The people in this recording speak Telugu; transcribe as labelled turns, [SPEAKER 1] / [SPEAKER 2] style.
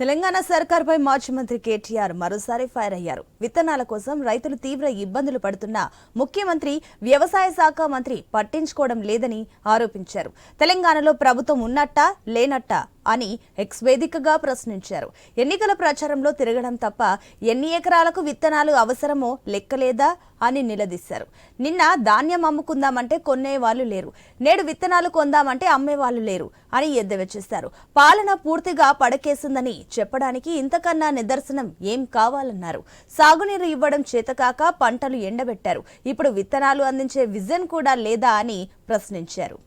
[SPEAKER 1] తెలంగాణ సర్కార్పై మాజీ మంత్రి కేటీఆర్ మరోసారి ఫైర్ అయ్యారు. విత్తనాల కోసం రైతులు తీవ్ర ఇబ్బందులు పడుతున్న ముఖ్యమంత్రి వ్యవసాయ శాఖ మంత్రి పట్టించుకోవడం లేదని ఆరోపించారు. తెలంగాణలో ప్రభుత్వం ఉన్నట్టా లేనట్టా? అని ఎక్స్ వేదికగా ప్రశ్నించారు. ఎన్నికల ప్రచారంలో తిరగడం తప్ప ఎన్ని ఎకరాలకు విత్తనాలు అవసరమో లెక్కలేదా అని నిలదీశారు. నిన్న ధాన్యం అమ్ముకుందామంటే కొనే వాళ్ళు లేరు. నేడు విత్తనాలు కొందామంటే అమ్మే వాళ్ళు లేరు అని ఎద్దవెచ్చేస్తారు చేశారు. పాలన పూర్తిగా పడకేసిందని చెప్పడానికి ఇంతకన్నా నిదర్శనం ఏం కావాలన్నారు. సాగునీరు ఇవ్వడం చేతకాక పంటలు ఎండబెట్టారు. ఇప్పుడు విత్తనాలు అందించే విజన్ కూడా లేదా అని ప్రశ్నించారు.